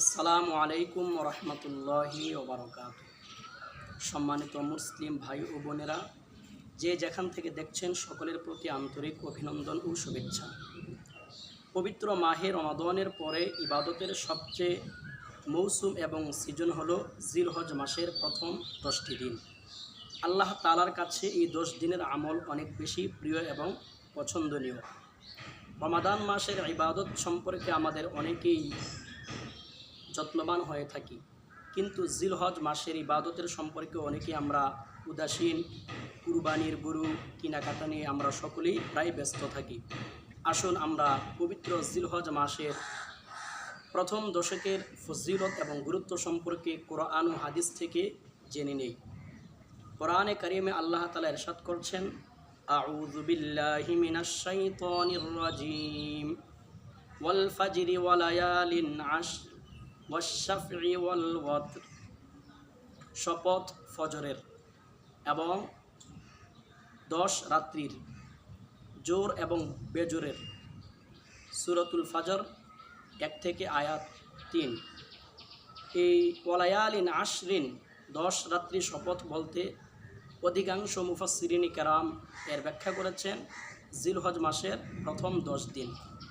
আসসালামু আলাইকুম রহমতুল্লাহি ওবরকাত। সম্মানিত মুসলিম ভাই ও বোনেরা, যে যেখান থেকে দেখছেন সকলের প্রতি আন্তরিক অভিনন্দন ও শুভেচ্ছা। পবিত্র মাহে রমাদনের পরে ইবাদতের সবচেয়ে মৌসুম এবং সিজন হলো জিলহজ মাসের প্রথম দশটি দিন। আল্লাহ তালার কাছে এই দশ দিনের আমল অনেক বেশি প্রিয় এবং পছন্দনীয়। রমাদান মাসের ইবাদত সম্পর্কে আমাদের অনেকেই যত্নবান হয়ে থাকি। কিন্তু জিলহজ মাসের ইবাদতের সম্পর্কে অনেকে আমরা উদাসীন, কুরবানির গরু কেনাকাটা নিয়ে আমরা সকলেই প্রায় ব্যস্ত থাকি। আসুন আমরা পবিত্র জিলহজ মাসের প্রথম দশকের ফজিলত এবং গুরুত্ব সম্পর্কে কোরআন ও হাদিস থেকে জেনে নেই। কোরআনে কারিমে আল্লাহ তালা এরশাদ করছেন, আউযু বিল্লাহি মিনাশ শাইতানির রাজিম। ওয়াল ফাজরি ওয়া লায়ালিন আশর। শপথ ফজরের এবং দশ রাত্রির জোর এবং বেজোরের সুরতুল ফজর, এক থেকে আয়াত তিন। এই ওয়ালায়ালিন আশরিন দশ রাত্রি শপথ বলতে অধিকাংশ মুফাসিরিনী কেরাম এর ব্যাখ্যা করেছেন জিলহজ মাসের প্রথম দশ দিন।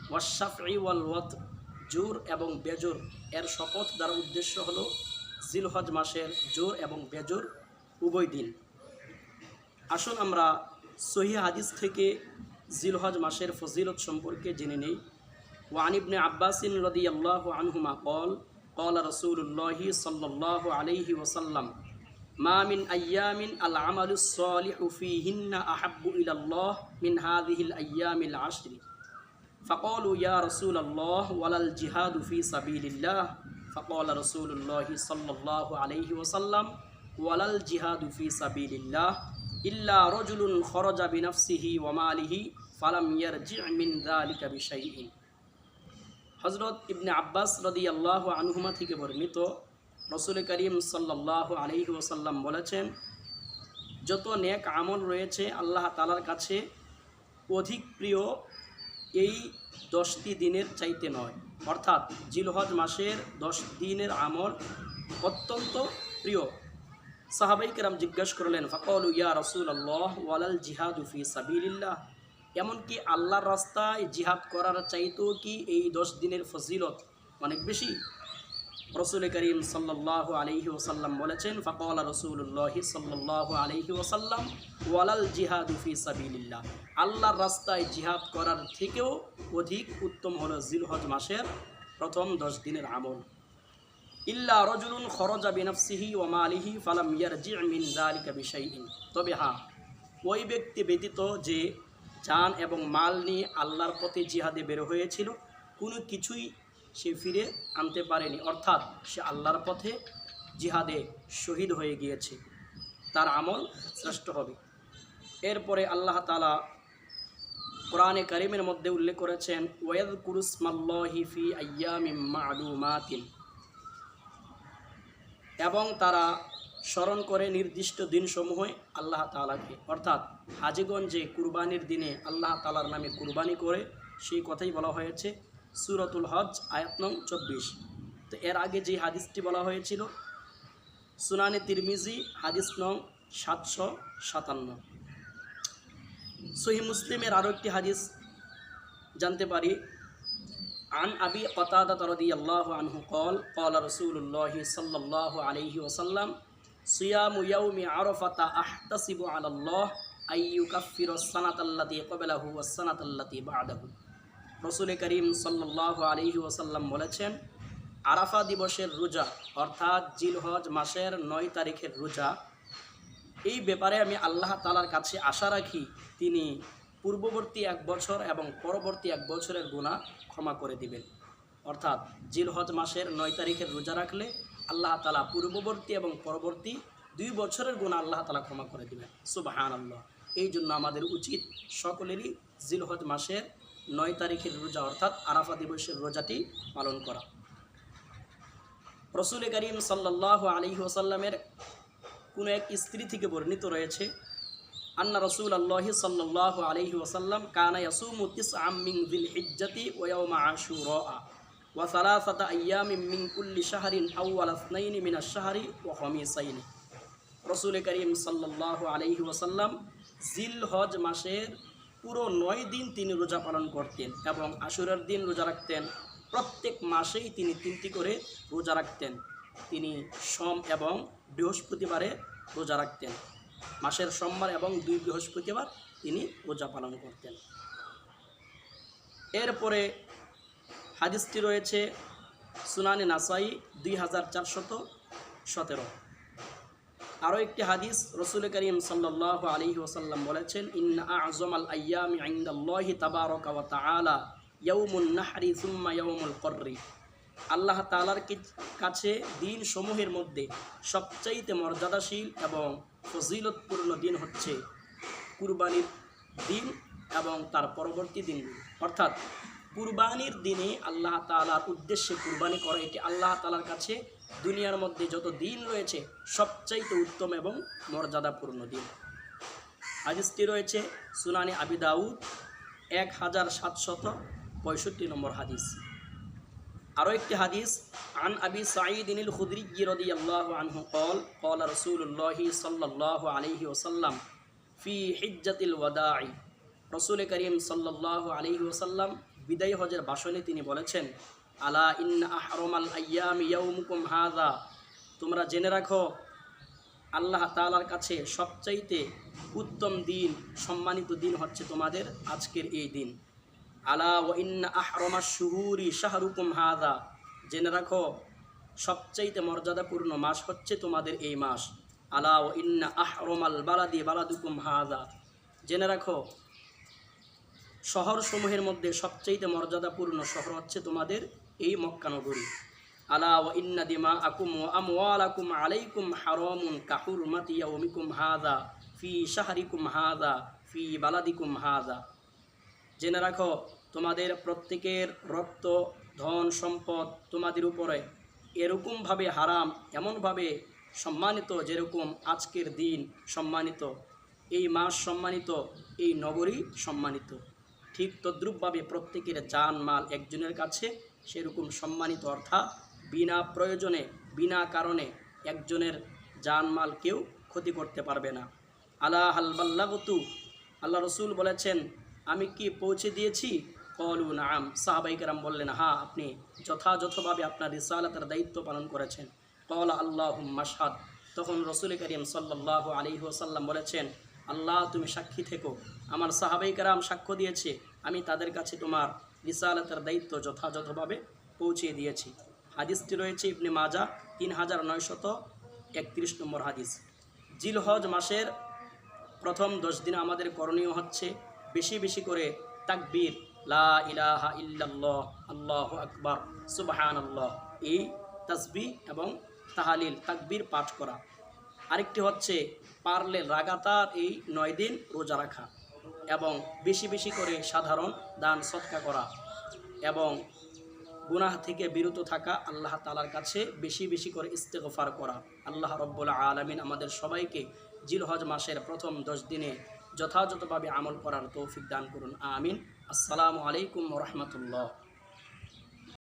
ওয়াশাফি ওয়াল ওয়াত জোর এবং বেজোর এর শপথ দ্বারা উদ্দেশ্য হলো জিলহজ মাসের জোর এবং বেজোর উভয় দিন আসুন আমরা সহি হাদিস থেকে জিলহজ মাসের ফজিলত সম্পর্কে জেনে নেই وعن ابن عباس رضي الله عنهما قال قال رسول الله صلى الله عليه وسلم ما من أيام العمل الصالح فيهن أحب إلى الله من هذه الأيام العشر فقالوا يا رسول الله ولا الجهاد في سبيل الله فقال رسول الله صلى الله عليه وسلم ولا الجهاد في سبيل الله إلا رجل خرج بنفسه وماله فلم يرجع من ذلك بشيء হজরত ইবনে আব্বাস রদি আল্লাহ আনহুমা থেকে বর্ণিত রসুল করিম সাল্লাহ আলহি ওসাল্লাম বলেছেন যত নেক আমল রয়েছে আল্লাহ তালার কাছে অধিক প্রিয় এই দশটি দিনের চাইতে নয়। অর্থাৎ জিলহজ মাসের দশ দিনের আমল অত্যন্ত প্রিয়। সাহাবাই কেরাম জিজ্ঞাসা করলেন, ফকল ইয়া রসুল আল্লাহ ওয়ালাল জিহাদুফি সাবিল্লাহ এমনকি আল্লাহর রাস্তায় জিহাদ করার চাইতেও কি এই দশ দিনের ফজিলত অনেক বেশি? রসুল করিম সাল্লাহ আলহি ওসাল্লাম বলেছেন, ফকল রসুল্লাহ সাল্লাহ আলহি ওসাল্লাম ওয়ালাল জিহাদুফি সাবিল্লাহ আল্লাহর রাস্তায় জিহাদ করার থেকেও অধিক উত্তম হলো জিলহজ মাসের প্রথম দশ দিনের আমল। ইল্লা রজুলুন খরজা বিনফসিহি ও মালিহি ফালাম ইয়ারজি মিন যালিকা বিশাইইন। তবে হ্যাঁ ওই ব্যক্তি ব্যতীত যে যান এবং মাল নিয়ে আল্লাহর পথে জিহাদে বের হয়েছিল, কোনো কিছুই সে ফিরে আনতে পারেনি। অর্থাৎ সে আল্লাহর পথে জিহাদে শহীদ হয়ে গিয়েছে। তার আমল শ্রেষ্ঠ হবে। এরপরে আল্লাহ তালা কোরআনে করিমের মধ্যে উল্লেখ করেছেন ওয়েদ কুরুসমাল্লাহি ফি আয়ামিম মালুমাতিন। এবং তারা স্মরণ করে নির্দিষ্ট দিনসমূহে আল্লাহ তালাকে অর্থাৎ হাজিগঞ্জে কুরবানির দিনে আল্লাহ তালার নামে কুরবানি করে, সেই কথাই বলা হয়েছে সুরাতুল হজ আয়াত নং চব্বিশ। তো এর আগে যে হাদিসটি বলা হয়েছিল, সুনানে তিরমিজি, হাদিস নং সাতশো সাতান্ন। সহি মুসলিমের আরও একটি হাদিস জানতে পারি। আন আবি কতাদা তরদি আল্লাহ আনহু কল কল রসুল্লাহ সাল্লাহ আলহি ওসাল্লাম সিয়ামু আল্লাহ আইয়ু আহতাসিবু আলাল্লাহ আইয়ুকাফিরু সানাতাল্লাতি ক্বাবলাহু ওয়াস সানাতাল্লাতি বা'দাহু। রসুল করিম সাল্লাহ আলহি ওসাল্লাম বলেছেন, আরাফা দিবসের রোজা, অর্থাৎ জিলহজ মাসের নয় তারিখের রোজা, এই ব্যাপারে আমি আল্লাহ তালার কাছে আশা রাখি তিনি পূর্ববর্তী এক বছর এবং পরবর্তী এক বছরের গুণা ক্ষমা করে দিবেন। অর্থাৎ জিলহজ মাসের নয় তারিখের রোজা রাখলে আল্লাহ তালা পূর্ববর্তী এবং পরবর্তী দুই বছরের গুণা আল্লাহ তালা ক্ষমা করে দিবেন। সুবাহান আল্লাহ এই জন্য আমাদের উচিত সকলেরই জিলহজ মাসের নয় তারিখের রোজা, অর্থাৎ আরাফা দিবসের রোজাটি পালন করা। রসুল করিম সাল্লাহ আলী ওসাল্লামের কোনো এক স্ত্রী থেকে বর্ণিত রয়েছে, আন্না রসুল আল্লাহ সাল্লাহ আলহি ওসাল্লাম কানা ইয়াসুমু তিস আমিং দিল হিজ্জাতি ওয়াউমা ওয়া খামিসাইনি। রসুল করিম সাল্লাল্লাহু আলাইহি ওয়াসাল্লাম জিল হজ মাসের পুরো নয় দিন তিনি রোজা পালন করতেন এবং আশুরার দিন রোজা রাখতেন। প্রত্যেক মাসেই তিনি তিনটি করে রোজা রাখতেন। তিনি সোম এবং বৃহস্পতিবারে রোজা রাখতেন। মাসের সোমবার এবং দুই বৃহস্পতিবার তিনি রোজা পালন করতেন। এরপরে হাদিসটি রয়েছে সুনানি নাসাই দুই হাজার চারশত সতেরো। আরও একটি হাদিস রসুল করিম সাল্লাহ আলী ওসাল্লাম বলেছেন, ইন্না আজম আল আয়ামি আইন্দাল্লাহি তাবারক ওয়া তাআলা ইয়াউমুন নাহরি সুম্মা ইয়াউমুল কর্রি। আল্লাহ তালার কাছে দিন সমূহের মধ্যে সবচাইতে মর্যাদাশীল এবং ফজিলতপূর্ণ দিন হচ্ছে কুরবানির দিন এবং তার পরবর্তী দিনগুলো। অর্থাৎ কুরবানির দিনে আল্লাহ তালার উদ্দেশ্যে কুরবানি করা এটি আল্লাহ তালার কাছে দুনিয়ার মধ্যে যত দিন রয়েছে, সবচাইতে উত্তম এবং মর্যাদাপূর্ণ দিন। হাদিসটি রয়েছে সুনানি আবি দাউদ এক হাজার সাতশত পঁয়ষট্টি নম্বর হাদিস। আরও একটি হাদিস, আন আবি সাঈদিনিল হুদরি গিরদি আল্লাহ আনহু কল কল রসুল্লাহি সাল্লাহ আলহি ওসাল্লাম ফি হিজ্জাতিল ওয়াদাই রসুল করিম সাল্লাহ আলহি ওসাল্লাম বিদায় হজের ভাষণে তিনি বলেছেন, আলা ইন্না আহরমাল আয়াম ইয়াউমুকুম হাযা। তোমরা জেনে রাখো, আল্লাহ তালার কাছে সবচাইতে উত্তম দিন, সম্মানিত দিন হচ্ছে তোমাদের আজকের এই দিন। আলা ও ইন্না আহরমা শুহুরি শাহরুকুম হাদা জেনে রাখো, সবচাইতে মর্যাদাপূর্ণ মাস হচ্ছে তোমাদের এই মাস। আলা ও ইন্না আহরমাল বালাদি বালাদুকুম হাদা জেনে রাখো শহরসমূহের মধ্যে সবচাইতে মর্যাদাপূর্ণ শহর হচ্ছে তোমাদের এই মক্কানগরী আলা ও ইন্না দিমা আকুম ও আমওয়ালাকুম আলাইকুম হারামুন কাহুরমাতি ইয়াউমিকুম হাদা ফি শাহরিকুম হাদা ফি বালাদিকুম হাদা জেনে রাখো, তোমাদের প্রত্যেকের রক্ত, ধন, সম্পদ তোমাদের উপরে এরকমভাবে হারাম, এমনভাবে সম্মানিত যেরকম আজকের দিন সম্মানিত। এই মাস সম্মানিত, এই নগরী সম্মানিত। ঠিক তদ্রূপভাবে প্রত্যেকের জান মাল একজনের কাছে সেরকম সম্মানিত, অর্থাৎ বিনা প্রয়োজনে, বিনা কারণে একজনের জান মাল কেউ ক্ষতি করতে পারবে না। আলা হালবাল্লাগতু আল্লাহ রসুল বলেছেন, আমি কি পৌঁছে দিয়েছি? কলু, নাম। সাহাবাইকারাম বললেন হা আপনি যথাযথভাবে আপনার রিসালাতের দায়িত্ব পালন করেছেন। কল আল্লাহ মাসাদ তখন রসুল করিম সাল্লাহ আলী ওসাল্লাম বলেছেন, আল্লাহ, তুমি সাক্ষী থেকো। আমার সাহাবাই কারাম সাক্ষ্য দিয়েছে, আমি তাদের কাছে তোমার রিসালাতের দায়িত্ব যথাযথভাবে পৌঁছিয়ে দিয়েছি। হাদিসটি রয়েছে ইবনে মাজা তিন হাজার নয়শত একত্রিশ নম্বর হাদিস। জিলহজ মাসের প্রথম দশ দিন আমাদের করণীয় হচ্ছে বেশি বেশি করে তাকবীর, লা ইলাহা ইল্লাল্লাহ, আল্লাহ আকবার সুবহান আল্লাহ এই তাসবি এবং তাহালিল, তাকবীর পাঠ করা। আরেকটি হচ্ছে পারলে লাগাতার এই নয় দিন রোজা রাখা। এবং বেশি বেশি করে সাধারণ দান, সৎকা করা এবং গুনাহ থেকে বিরত থাকা আল্লাহ তালার কাছে বেশি বেশি করে ইস্তেগফার করা। আল্লাহ রব্বুল আলমিন আমাদের সবাইকে জিলহজ মাসের প্রথম দশ দিনে যথাযথভাবে আমল করার তৌফিক দান করুন। আমিন। আসসালামু আলাইকুম রহমতুল্লাহ।